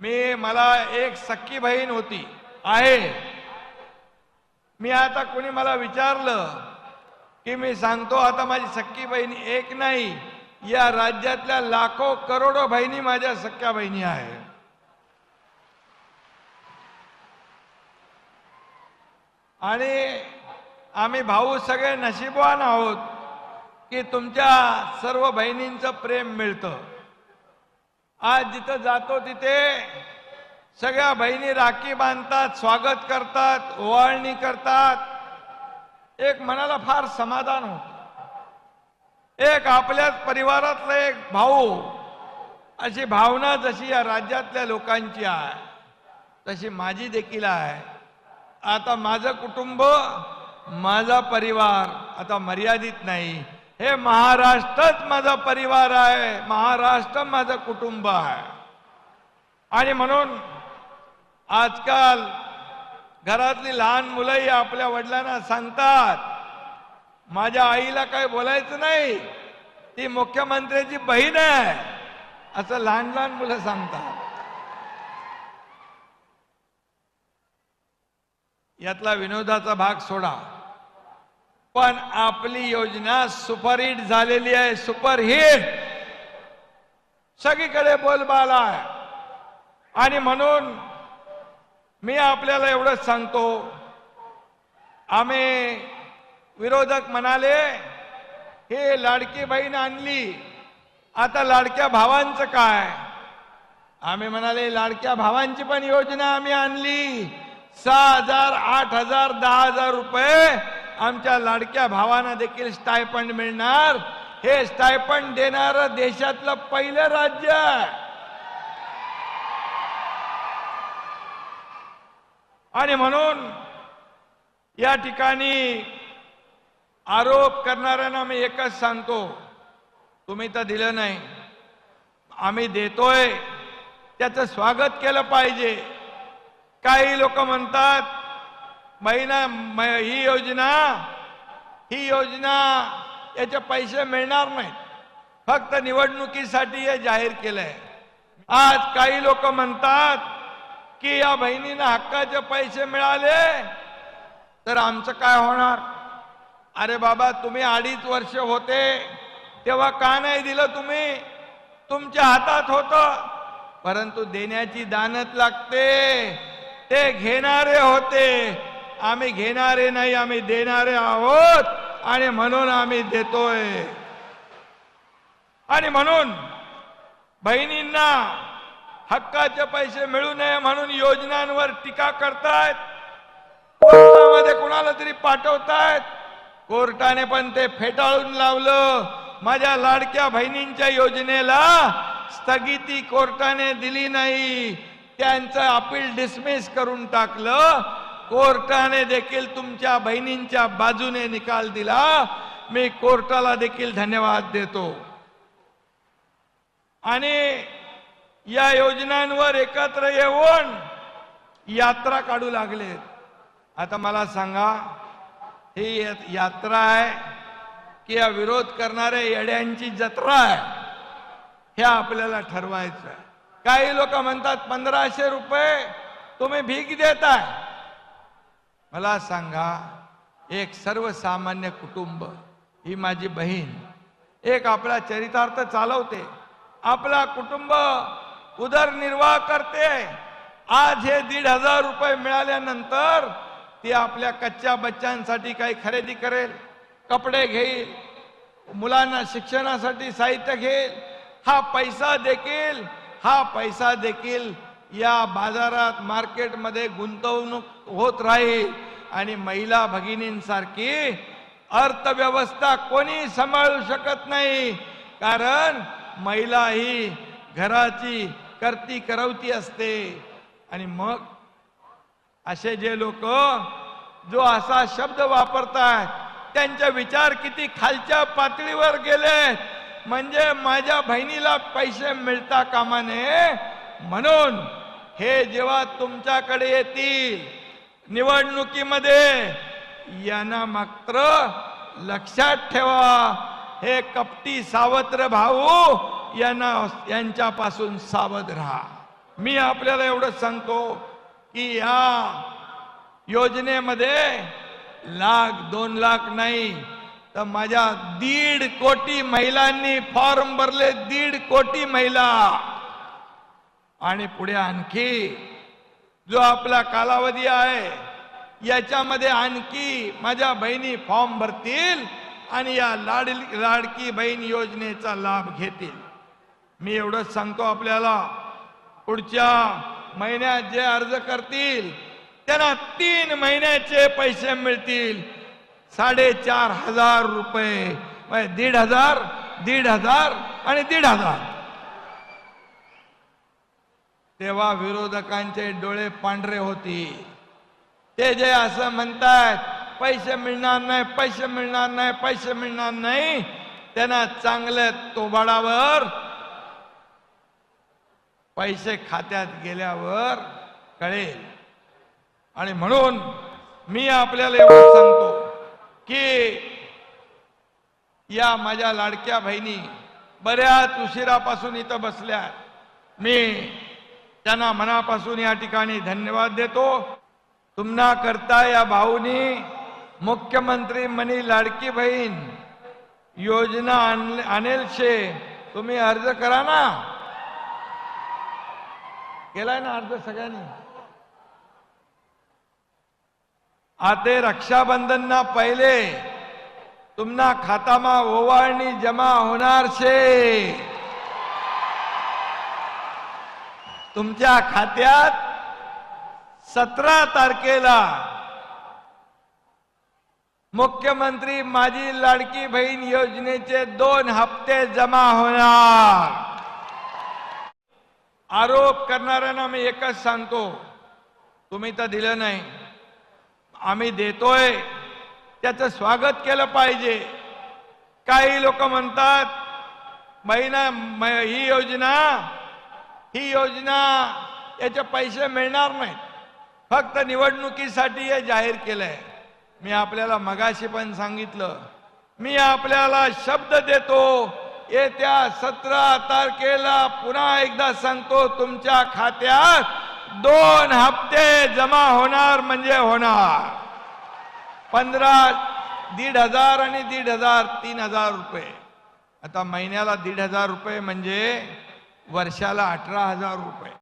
मी मला एक सख्खी बहीण होती आहे. मी आता कोणी मला विचारलं की मी सांगतो आता माझी सख्खी बहीण एक नाही या राज्यातल्या लाखो करोडो बहिणी माझ्या सख्या बहिणी आहे. आणि आम्ही भाऊ सगळे नशीबवान आहोत की तुमच्या सर्व बहिणींचं प्रेम मिळतं. आज जिथं जातो तिथे सगळ्या बहिणी राखी बांधतात स्वागत करतात ओवाळणी करतात. एक मनाला फार समाधान होत. एक आपल्याच परिवारातला एक भाऊ अशी भावना जशी या राज्यातल्या लोकांची आहे तशी माझी देखील आहे. आता माझं कुटुंब माझा परिवार आता मर्यादित नाही. हे महाराष्ट्रच माझा परिवार आहे महाराष्ट्र माझं कुटुंब आहे. आणि म्हणून आजकाल घरातली लहान मुलंही आपल्या वडिलांना सांगतात माझ्या आईला काही बोलायचं नाही ती मुख्यमंत्र्याची बहीण आहे. असं लहान लहान मुलं सांगतात. यातला विनोदाचा भाग सोडा. पण आपली योजना सुपरहिट झालेली आहे सुपरहिट. सगळीकडे बोलबाला आहे आणि म्हणून मी आपल्याला एवढंच सांगतो आम्ही विरोधक म्हणाले हे लाडकी बहीण आणली आता लाडक्या भावांचं काय? आम्ही म्हणाले लाडक्या भावांची पण योजना आम्ही आणली सहा हजार आठ हजार दहा हजार रुपये आमच्या लाडक्या भावांना देखील स्टायफंड मिळणार. हे स्टायफंड देणारं देशातलं पहिलं राज्य आणि म्हणून या ठिकाणी आरोप करणाऱ्यांना मी एकच सांगतो. तुम्ही तर दिलं नाही. आम्ही देतोय. त्याचं स्वागत केलं पाहिजे. काही लोक म्हणतात महिना ही योजना ही योजना याचे पैसे मिळणार नाहीत. फक्त निवडणुकीसाठी हे जाहीर केलंय. आज काही लोक म्हणतात की या बहिणींना हक्काचे पैसे मिळाले तर आमचं काय होणार? अरे बाबा तुम्ही अडीच वर्ष होते तेव्हा का नाही दिलं तुम्ही? तुमच्या हातात होतं. परंतु देण्याची दानत लागते. ते घेणारे होते. आम्ही घेणारे नाही आम्ही देणारे आहोत. आणि म्हणून आम्ही देतोय. आणि म्हणून बहिणींना हक्काचे पैसे मिळू नये म्हणून योजनांवर टीका करतायत. कोर्टामध्ये कुणाला तरी पाठवतायत. कोर्टाने पण ते फेटाळून लावलं. माझ्या लाडक्या बहिणींच्या योजनेला स्थगिती कोर्टाने दिली नाही. त्यांचं अपील डिसमिस करून टाकलं. कोर्टाने देखील तुमच्या बहिणींच्या बाजूने निकाल दिला. मी कोर्टाला देखील धन्यवाद देतो. आणि या योजनांवर एकत्र येऊन यात्रा काढू लागलेत. आता मला सांगा ही यात्रा आहे की या विरोध करणाऱ्या येड्यांची जत्रा आहे हे आपल्याला ठरवायचं आहे. काही लोक म्हणतात पंधराशे रुपये तुम्ही भीक देताय. मला सांगा एक सर्वसामान्य कुटुंब ही माझी बहीण एक आपला चरितार्थ चालवते आपला कुटुंब उदरनिर्वाह करते. आज हे दीड हजार रुपये मिळाल्यानंतर ती आपल्या कच्च्या बच्चांसाठी काही खरेदी करेल कपडे घेईल मुलांना शिक्षणासाठी साहित्य घेईल हा पैसा देखील हा पैसा देखील या बाजारात मार्केटमध्ये गुंतवणूक होत राहील. आणि महिला भगिनींसारखी अर्थव्यवस्था कोणी सांभाळू शकत नाही. कारण महिला ही घराची करती करवती असते. आणि मग असे जे लोक जो असा शब्द वापरतात त्यांचे विचार किती खालच्या पातळीवर गेले म्हणजे माझ्या बहिणीला पैसे मिळता कामा नये म्हणून हे जेव्हा तुमच्याकडे येतील निवडणुकीमध्ये यांना मात्र लक्षात ठेवा. हे कपटी सावत्र भाऊ यांना यांच्यापासून सावध राहा. मी आपल्याला एवढं सांगतो की या योजनेमध्ये लाख दोन लाख नाही तर माझ्या दीड कोटी महिलांनी फॉर्म भरले दीड कोटी महिला. आणि पुढे आणखी जो आपला कालावधी आहे याच्यामध्ये आणखी माझ्या बहिणी फॉर्म भरतील आणि या लाड लाडकी बहीण योजनेचा लाभ घेतील. मी एवढंच सांगतो आपल्याला पुढच्या महिन्यात जे अर्ज करतील त्यांना तीन महिन्याचे पैसे मिळतील. साडेचार हजार रुपये म्हणजे दीड हजार दीड हजार आणि दीड हजार. तेव्हा विरोधकांचे डोळे पांढरे होते. ते जे असं म्हणतात पैसे मिळणार नाही पैसे मिळणार नाही पैसे मिळणार नाही त्यांना चांगल्या तोबाडावर पैसे खात्यात गेल्यावर कळेल. आणि म्हणून मी आपल्याला एवढं सांगतो की या माझ्या लाडक्या बहिणी बऱ्याच उशिरापासून इथं बसल्या. मी त्यांना मनापासून या ठिकाणी धन्यवाद देतो. तुम्हा करता या भाऊनी मुख्यमंत्री मनी लाडकी बहीण योजना आणेल शे तुम्ही अर्ज करा ना. केलाय ना अर्ज सगळ्यांनी? आते रक्षाबंधन ना पहिले तुमना खातामा ओवाळणी जमा होणार शे तुमच्या खात्यात सतरा तारखेला मुख्यमंत्री माझी लाडकी बहीण योजनेचे दोन हप्ते जमा होणार. आरोप करणाऱ्यांना मी एकच सांगतो. तुम्ही तर दिलं नाही. आम्ही देतोय. त्याचं स्वागत केलं पाहिजे. काही लोक म्हणतात महिना ही योजना ही योजना याचे पैसे मिळणार नाहीत. फक्त निवडणुकीसाठी हे जाहीर केलंय. मी आपल्याला मगाशी पण सांगितलं. मी आपल्याला शब्द देतो येत्या सतरा तारखेला पुन्हा एकदा सांगतो तुमच्या खात्यात दोन हप्ते जमा होणार म्हणजे होणार. पंधरा दीड हजार आणि दीड हजार तीन हजार रुपये. आता महिन्याला दीड हजार रुपये म्हणजे वर्षाला अठरा हजार रुपये.